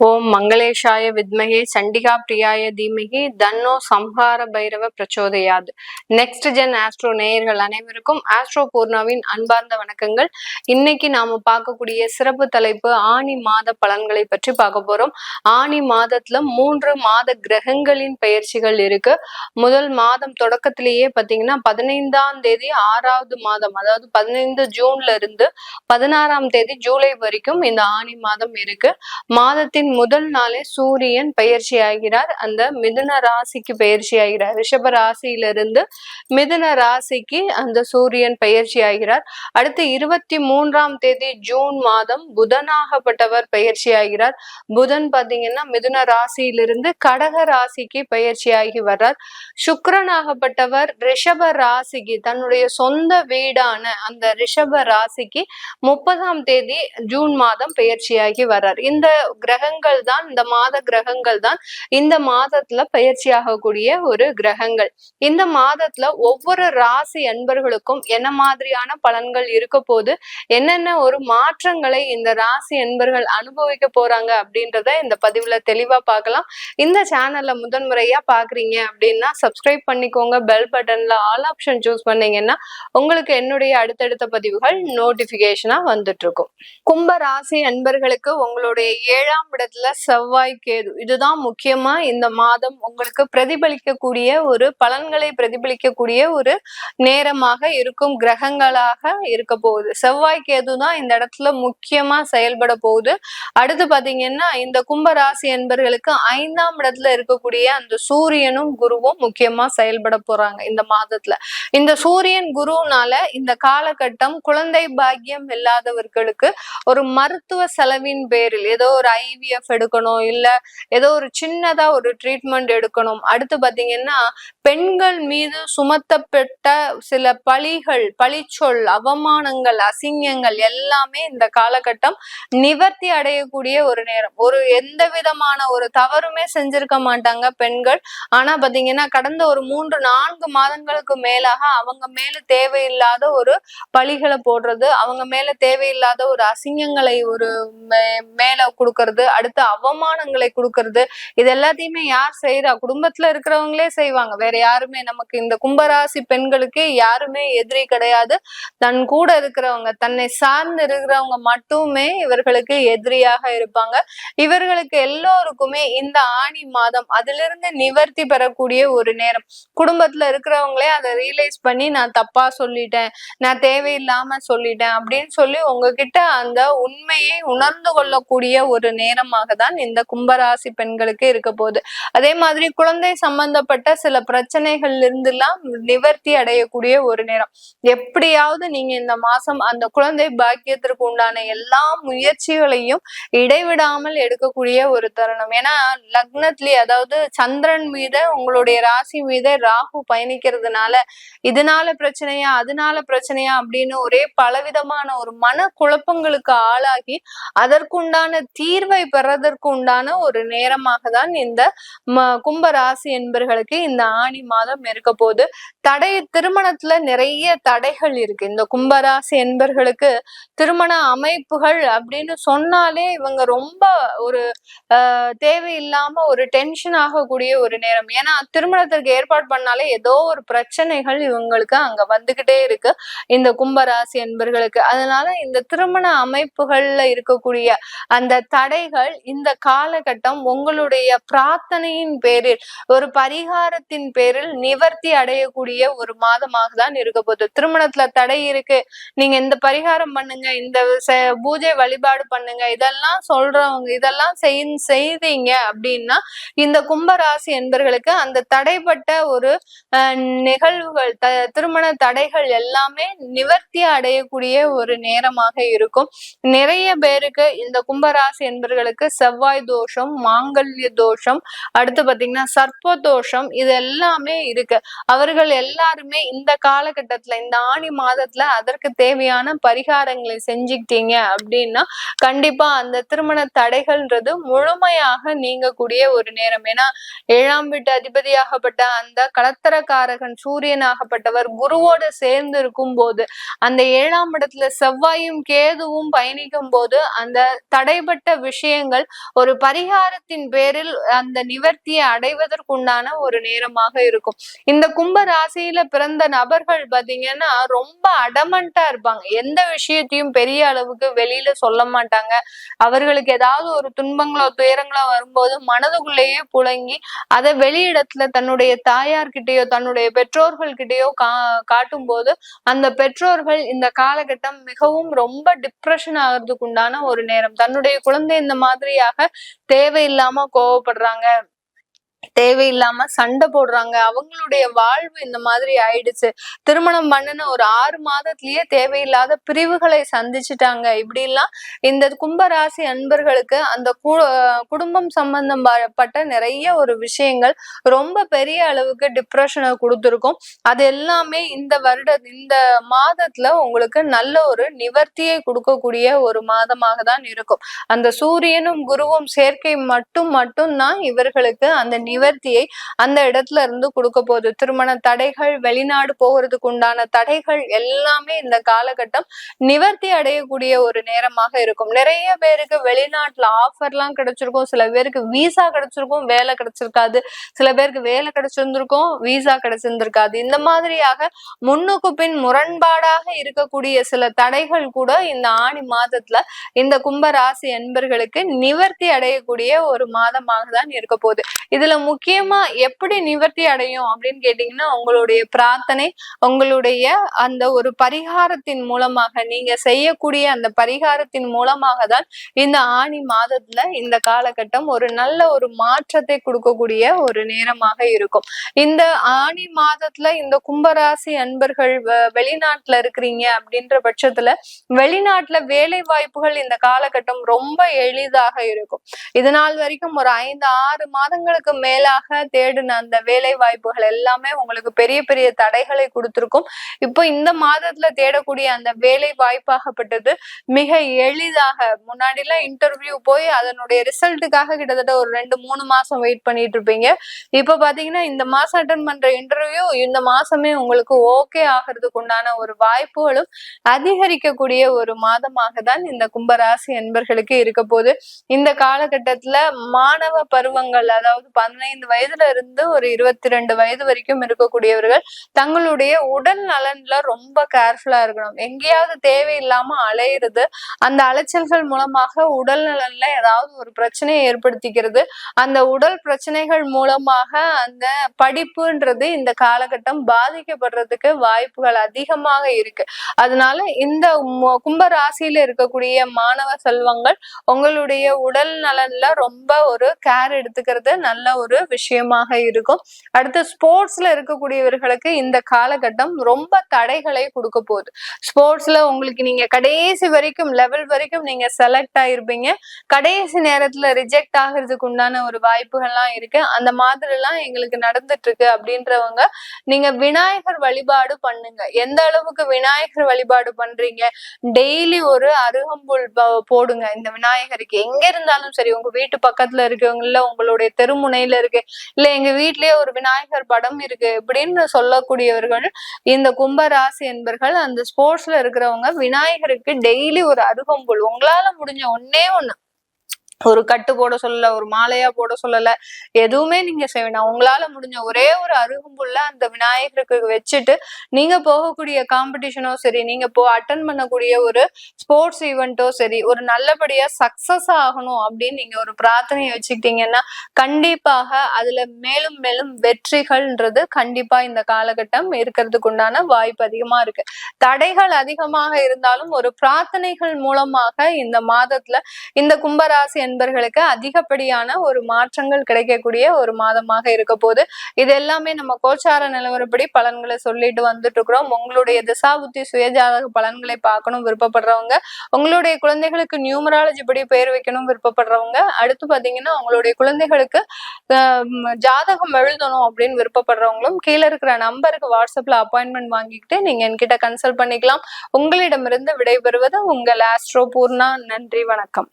ஓம் மங்களேஷாய வித்மகே சண்டிகா பிரியாய தீமகி தன்னோ சம்ஹார பைரவ பிரச்சோதையாது. நெக்ஸ்ட் ஜென் ஆஸ்ட்ரோ நேயர்கள் அனைவருக்கும் ஆஸ்ட்ரோ பூர்ணாவின் அன்பார்ந்த வணக்கங்கள். இன்னைக்கு நாம பார்க்கக்கூடிய சிறப்பு தலைப்பு ஆணி மாத பலன்களை பற்றி பார்க்க போறோம். ஆணி மாதத்துல மூன்று மாத கிரகங்களின் பயிற்சிகள் இருக்கு. முதல் மாதம் தொடக்கத்திலேயே பாத்தீங்கன்னா பதினைந்தாம் தேதி ஆறாவது மாதம் அதாவது பதினைந்து ஜூன்ல இருந்து பதினாறாம் தேதி ஜூலை வரைக்கும் இந்த ஆணி மாதம் இருக்கு. மாதத்தின் மாதத்தின் முதல் நாளே சூரியன் பயிற்சி ஆகிறார் அந்த மிதுன ராசிக்கு பயிற்சி ஆகிறார் ரிஷப ராசியிலிருந்து மிதுன ராசிக்கு அந்த சூரியன் பயிற்சி ஆகிறார் அடுத்து இருபத்தி மூன்றாம் தேதி ஜூன் மாதம் புதனாகப்பட்டவர் பயிற்சி ஆகிறார் புதன் பார்த்தீங்கன்னா மிதுன ராசியிலிருந்து கடக ராசிக்கு பயிற்சி ஆகி வர்றார். சுக்கரனாகப்பட்டவர் ரிஷப ராசிக்கு தன்னுடைய சொந்த வீடான அந்த ரிஷப ராசிக்கு முப்பதாம் தேதி ஜூன் மாதம் பயிற்சியாகி வர்றார். இந்த கிரகங்கள் கிரகங்கள் தான் இந்த மாத கிரகங்கள் தான் இந்த மாதத்துல பயிற்சி ஆகக்கூடிய ஒரு கிரகங்கள். இந்த மாதத்துல ஒவ்வொரு ராசி அன்பர்களுக்கும் என்ன மாதிரியான பலன்கள் இருக்க போது என்னென்ன ஒரு மாற்றங்களை இந்த ராசி அன்பர்கள் அனுபவிக்க போறாங்க அப்படின்றத இந்த பதிவுல தெளிவா பார்க்கலாம். இந்த சேனல்ல முதன்முறையா பாக்குறீங்க அப்படின்னா சப்ஸ்கிரைப் பண்ணிக்கோங்க. பெல் பட்டன்ல ஆல் ஆப்ஷன் சூஸ் பண்ணீங்கன்னா உங்களுக்கு என்னுடைய அடுத்தடுத்த பதிவுகள் நோட்டிபிகேஷனா வந்துட்டு இருக்கும் கும்ப ராசி அன்பர்களுக்கு உங்களுடைய ஏழாம் விட இடத்துல செவ்வாய் கேது. இதுதான் முக்கியமா இந்த மாதம் உங்களுக்கு பிரதிபலிக்கக்கூடிய ஒரு பலன்களை பிரதிபலிக்கக்கூடிய ஒரு நேரமாக இருக்கும் கிரகங்களாக இருக்க போகுது. செவ்வாய் கேது தான் இந்த இடத்துல முக்கியமா செயல்பட போகுது. அடுத்து பாத்தீங்கன்னா இந்த கும்பராசி என்பர்களுக்கு ஐந்தாம் இடத்துல இருக்கக்கூடிய அந்த சூரியனும் குருவும் முக்கியமா செயல்பட போறாங்க இந்த மாதத்துல. இந்த சூரியன் குருனால இந்த காலகட்டம் குழந்தை பாக்கியம் இல்லாதவர்களுக்கு ஒரு மருத்துவ செலவின் பேரில் ஏதோ ஒரு ஐவிய ஐவிஎஃப் எடுக்கணும் இல்ல ஏதோ ஒரு சின்னதா ஒரு ட்ரீட்மெண்ட் எடுக்கணும். அடுத்து பாத்தீங்கன்னா பெண்கள் மீது சுமத்தப்பட்ட சில பழிகள் பழிச்சொல் அவமானங்கள் அசிங்கங்கள் எல்லாமே இந்த காலகட்டம் நிவர்த்தி அடையக்கூடிய ஒரு நேரம். ஒரு எந்த விதமான ஒரு தவறுமே செஞ்சிருக்க மாட்டாங்க பெண்கள். ஆனா பாத்தீங்கன்னா கடந்த ஒரு மூன்று நான்கு மாதங்களுக்கு மேலாக அவங்க மேல தேவையில்லாத ஒரு பழிகளை போடுறது அவங்க மேல தேவையில்லாத ஒரு அசிங்கங்களை ஒரு மேல கொடுக்கறது அடுத்து அவமானங்களை கொடுக்கறது. இது எல்லாத்தையுமே யார் செய்யறா குடும்பத்துல இருக்கிறவங்களே செய்வாங்க. வேற யாருமே நமக்கு இந்த கும்பராசி பெண்களுக்கு யாருமே எதிரி கிடையாது. தன் கூட இருக்கிறவங்க தன்னை சார்ந்து இருக்கிறவங்க மட்டுமே இவர்களுக்கு எதிரியாக இருப்பாங்க. இவர்களுக்கு எல்லோருக்குமே இந்த ஆணி மாதம் அதிலிருந்து நிவர்த்தி பெறக்கூடிய ஒரு நேரம். குடும்பத்துல இருக்கிறவங்களே அதை ரியலைஸ் பண்ணி நான் தப்பா சொல்லிட்டேன். நான் தேவையில்லாம சொல்லிட்டேன். அப்படின்னு சொல்லி உங்ககிட்ட அந்த உண்மையை உணர்ந்து கொள்ளக்கூடிய ஒரு நேரம் காரணமாக தான் இந்த கும்பராசி பெண்களுக்கு இருக்க போகுது. அதே மாதிரி குழந்தை சம்பந்தப்பட்ட சில பிரச்சனைகள்ல இருந்து எல்லாம் நிவர்த்தி அடையக்கூடிய ஒரு நேரம். எப்படியாவது நீங்க இந்த மாசம் அந்த குழந்தை பாக்கியத்திற்கு உண்டான எல்லா முயற்சிகளையும் இடைவிடாமல் எடுக்கக்கூடிய ஒரு தருணம். ஏன்னா லக்னத்திலே அதாவது சந்திரன் மீது உங்களுடைய ராசி மீது ராகு பயணிக்கிறதுனால இதனால பிரச்சனையா அதனால பிரச்சனையா அப்படின்னு ஒரே பலவிதமான ஒரு மன குழப்பங்களுக்கு ஆளாகி அதற்குண்டான தீர்வை பெற வர்றதற்கு உண்டான ஒரு நேரமாக தான் இந்த கும்ப ராசி என்பர்களுக்கு இந்த ஆணி மாதம் இருக்க போது தடை திருமணத்துல நிறைய தடைகள் இருக்கு. இந்த கும்பராசி என்பர்களுக்கு திருமண அமைப்புகள் அப்படின்னு சொன்னாலே இவங்க ரொம்ப ஒரு ஆஹ் தேவையில்லாம ஒரு டென்ஷன் ஆகக்கூடிய ஒரு நேரம். ஏன்னா திருமணத்திற்கு ஏற்பாடு பண்ணாலே ஏதோ ஒரு பிரச்சனைகள் இவங்களுக்கு அங்க வந்துகிட்டே இருக்கு. இந்த கும்பராசி என்பர்களுக்கு. அதனால இந்த திருமண அமைப்புகள்ல இருக்கக்கூடிய அந்த தடைகள் இந்த காலகட்டம் உங்களுடைய பிரார்த்தனையின் பேரில் ஒரு பரிகாரத்தின் பேரில் நிவர்த்தி அடையக்கூடிய ஒரு மாதமாக தான் இருக்க போகுது. திருமணத்துல தடை இருக்கு. நீங்க இந்த பரிகாரம் பண்ணுங்க இந்த பூஜை வழிபாடு பண்ணுங்க இதெல்லாம் சொல்றவங்க இதெல்லாம் செய்தீங்க அப்படின்னா இந்த கும்பராசி என்பர்களுக்கு அந்த தடைப்பட்ட ஒரு நிகழ்வுகள் த திருமண தடைகள் எல்லாமே நிவர்த்தி அடையக்கூடிய ஒரு நேரமாக இருக்கும். நிறைய பேருக்கு இந்த கும்பராசி என்பர்களுக்கு செவ்வாய் தோஷம் மாங்கல்ய தோஷம் அடுத்து பாத்தீங்கன்னா சர்ப்ப தோஷம் இது எல்லாமே இருக்கு. அவர்கள் எல்லாருமே இந்த காலகட்டத்துல இந்த ஆணி மாதத்துல அதற்கு தேவையான பரிகாரங்களை செஞ்சுக்கிட்டீங்க அப்படின்னா கண்டிப்பா அந்த திருமண தடைகள்ன்றது முழுமையாக நீங்கக்கூடிய ஒரு நேரம். ஏன்னா ஏழாம் வீட்டு அதிபதியாகப்பட்ட அந்த கலத்தரக்காரகன் சூரியனாகப்பட்டவர் குருவோடு சேர்ந்து இருக்கும் போது அந்த ஏழாம் இடத்துல செவ்வாயும் கேதுவும் பயணிக்கும் போது அந்த தடைப்பட்ட விஷயங்கள் விஷயங்கள் ஒரு பரிகாரத்தின் பேரில் அந்த நிவர்த்தியை அடைவதற்குண்டான ஒரு நேரமாக இருக்கும். இந்த கும்ப ராசியில பிறந்த நபர்கள் பாத்தீங்கன்னா ரொம்ப அடமண்டா இருப்பாங்க. எந்த விஷயத்தையும் பெரிய அளவுக்கு வெளியில சொல்ல மாட்டாங்க. அவர்களுக்கு ஏதாவது ஒரு துன்பங்களோ துயரங்களோ வரும்போது மனதுக்குள்ளேயே புழங்கி அதை வெளியிடத்துல தன்னுடைய தாயார்கிட்டயோ தன்னுடைய பெற்றோர்கள் கிட்டயோ கா காட்டும் போது அந்த பெற்றோர்கள் இந்த காலகட்டம் மிகவும் ரொம்ப டிப்ரெஷன் ஆகிறதுக்கு உண்டான ஒரு நேரம். தன்னுடைய குழந்தை இந்த மாதிரி மாதிரியாக தேவையில்லாம கோவப்படுறாங்க. தேவையில்லாம சண்டை போடுறாங்க. அவங்களுடைய வாழ்வு இந்த மாதிரி ஆயிடுச்சு. திருமணம் பண்ணின ஒரு ஆறு மாதத்திலேயே தேவையில்லாத பிரிவுகளை சந்திச்சுட்டாங்க. இப்படி எல்லாம் இந்த கும்பராசி அன்பர்களுக்கு அந்த குடும்பம் சம்பந்தம் பட்ட நிறைய ஒரு விஷயங்கள் ரொம்ப பெரிய அளவுக்கு டிப்ரெஷனை கொடுத்துருக்கும். அது எல்லாமே இந்த வருட இந்த மாதத்துல உங்களுக்கு நல்ல ஒரு நிவர்த்தியை கொடுக்கக்கூடிய ஒரு மாதமாக தான் இருக்கும். அந்த சூரியனும் குருவும் சேர்க்கை மட்டும் மட்டும் தான் இவர்களுக்கு அந்த நிவர்த்தியை அந்த இடத்துல இருந்து கொடுக்க போகுது. திருமண தடைகள் வெளிநாடு போகிறதுக்கு உண்டான தடைகள் எல்லாமே இந்த காலகட்டம் நிவர்த்தி அடையக்கூடிய ஒரு நேரமாக இருக்கும். நிறைய பேருக்கு வெளிநாட்டுல ஆஃபர்லாம் கிடைச்சிருக்கும். சில பேருக்கு விசா கிடைச்சிருக்கும் வேலை கிடைச்சிருக்காது. சில பேருக்கு வேலை கிடைச்சிருந்திருக்கும் விசா கிடைச்சிருந்திருக்காது. இந்த மாதிரியாக முன்னுக்கு பின் முரண்பாடாக இருக்கக்கூடிய சில தடைகள் கூட இந்த ஆணி மாதத்துல இந்த கும்பராசி என்பர்களுக்கு நிவர்த்தி அடையக்கூடிய ஒரு மாதமாக தான் இருக்க போகுது. இதுல முக்கியமா எப்படி நிவர்த்தி அடையும் அப்படின்னு கேட்டீங்கன்னா உங்களுடைய பிரார்த்தனை உங்களுடைய அந்த ஒரு பரிகாரத்தின் மூலமாக நீங்க செய்யக்கூடிய அந்த பரிகாரத்தின் மூலமாக தான் இந்த ஆணி மாதத்துல இந்த காலகட்டம் ஒரு நல்ல ஒரு மாற்றத்தை கொடுக்கக்கூடிய ஒரு நேரமாக இருக்கும். இந்த ஆணி மாதத்துல இந்த கும்பராசி அன்பர்கள் வெளிநாட்டுல இருக்கிறீங்க அப்படின்ற பட்சத்துல வெளிநாட்டுல வேலை வாய்ப்புகள் இந்த காலகட்டம் ரொம்ப எளிதாக இருக்கும். இதனால் வரைக்கும் ஒரு ஐந்து ஆறு மாதங்களுக்கு மேலாக தேடின அந்த வேலை வாய்ப்புகள் எல்லாமே உங்களுக்கு பெரிய பெரிய தடைகளை கொடுத்திருக்கும். இப்போ இந்த மாதத்துல தேடக்கூடிய அந்த வேலை வாய்ப்பாகப்பட்டது மிக எளிதாக. முன்னாடி எல்லாம் இன்டர்வியூ போய் அதனுடைய ரிசல்ட்டுக்காக கிட்டத்தட்ட ஒரு ரெண்டு மூணு மாசம் வெயிட் பண்ணிட்டு இருப்பீங்க இப்ப பாத்தீங்கன்னா இந்த மாசம் அட்டன் பண்ற இன்டர்வியூ இந்த மாசமே உங்களுக்கு ஓகே ஆகிறதுக்கு உண்டான ஒரு வாய்ப்புகளும் அதிகரிக்கக்கூடிய ஒரு மாதமாக தான் இந்த கும்பராசி என்பர்களுக்கு இருக்க போது இந்த காலகட்டத்துல மாணவ பருவங்கள் அதாவது பதினைந்து வயதுல இருந்து ஒரு இருபத்தி ரெண்டு வயது வரைக்கும் இருக்கக்கூடியவர்கள் தங்களுடைய உடல் நலன்ல ரொம்ப கேர்ஃபுல்லா இருக்கணும். எங்கேயாவது தேவையில்லாம அலையிறது அந்த அலைச்சல்கள் மூலமாக உடல் நலன்ல ஏதாவது ஒரு பிரச்சனையை ஏற்படுத்திக்கிறது. அந்த உடல் பிரச்சனைகள் மூலமாக அந்த படிப்புன்றது இந்த காலகட்டம் பாதிக்கப்படுறதுக்கு வாய்ப்புகள் அதிகமாக இருக்கு. அதனால இந்த கும்ப ராசியில இருக்கக்கூடிய மாணவ செல்வங்கள் உங்களுடைய உடல் நலன்ல ரொம்ப ஒரு கேர் எடுத்துக்கிறது நல்ல ஒரு ஒரு விஷயமாக இருக்கும். அடுத்து ஸ்போர்ட்ஸ்ல இருக்கக்கூடியவர்களுக்கு இந்த காலகட்டம் ரொம்ப தடைகளை கொடுக்க போகுது. ஸ்போர்ட்ஸ்ல உங்களுக்கு நீங்க கடைசி வரைக்கும் லெவல் வரைக்கும் நீங்க செலக்ட் ஆயிருப்பீங்க. கடைசி நேரத்துல ரிஜெக்ட் ஆகிறதுக்கு உண்டான ஒரு வாய்ப்புகள்லாம் இருக்கு. அந்த மாதிரி எல்லாம் எங்களுக்கு நடந்துட்டு இருக்கு அப்படின்றவங்க நீங்க விநாயகர் வழிபாடு பண்ணுங்க. எந்த அளவுக்கு விநாயகர் வழிபாடு பண்றீங்க? டெய்லி ஒரு அருகம்புல் போடுங்க இந்த விநாயகருக்கு. எங்க இருந்தாலும் சரி உங்க வீட்டு பக்கத்துல இருக்கவங்கள உங்களுடைய தெருமுனையில இருக்கு. இல்ல எங்க வீட்லயே ஒரு விநாயகர் படம் இருக்கு. இப்படின்னு சொல்லக்கூடியவர்கள் இந்த கும்பராசி என்பர்கள் அந்த ஸ்போர்ட்ஸ்ல இருக்கிறவங்க விநாயகருக்கு டெய்லி ஒரு அருகம்புல். உங்களால முடிஞ்ச ஒன்னே ஒண்ணு. ஒரு கட்டு போட சொல்லல ஒரு மாலையா போட சொல்லல. எதுவுமே நீங்க செய்யணும் உங்களால முடிஞ்ச ஒரே ஒரு அருகும்புள்ள அந்த விநாயகருக்கு வச்சுட்டு நீங்க போகக்கூடிய காம்படிஷனோ சரி நீங்க போ அட்டன் பண்ணக்கூடிய ஒரு ஸ்போர்ட்ஸ் ஈவெண்ட்டோ சரி ஒரு நல்லபடியா சக்சஸ் ஆகணும் அப்படின்னு நீங்க ஒரு பிரார்த்தனையை வச்சுக்கிட்டீங்கன்னா கண்டிப்பாக அதுல மேலும் மேலும் வெற்றிகள்ன்றது கண்டிப்பா இந்த காலகட்டம் இருக்கிறதுக்கு உண்டான வாய்ப்பு அதிகமா இருக்கு. தடைகள் அதிகமாக இருந்தாலும் ஒரு பிரார்த்தனைகள் மூலமாக இந்த மாதத்துல இந்த கும்பராசி என்பர்களுக்கு அதிகப்படியான ஒரு மாற்றங்கள் கிடைக்கக்கூடிய ஒரு மாதமாக இருக்க போது இது எல்லாமே நம்ம கோச்சார நிலவரப்படி பலன்களை சொல்லிட்டு வந்துட்டு இருக்கிறோம் உங்களுடைய திசாபுத்தி சுயஜாதக பலன்களை பார்க்கணும் விருப்பப்படுறவங்க. உங்களுடைய குழந்தைகளுக்கு நியூமராலஜி படி பெயர் வைக்கணும் விருப்பப்படுறவங்க. அடுத்து பாத்தீங்கன்னா உங்களுடைய குழந்தைகளுக்கு ஜாதகம் எழுதணும் அப்படின்னு விருப்பப்படுறவங்களும் கீழே இருக்கிற நம்பருக்கு வாட்ஸ்அப்ல அப்பாயின்மெண்ட் வாங்கிக்கிட்டு நீங்க என்கிட்ட கன்சல்ட் பண்ணிக்கலாம். உங்களிடமிருந்து விடைபெறுவது உங்கள் ஆஸ்ட்ரோ பூர்ணா. நன்றி வணக்கம்.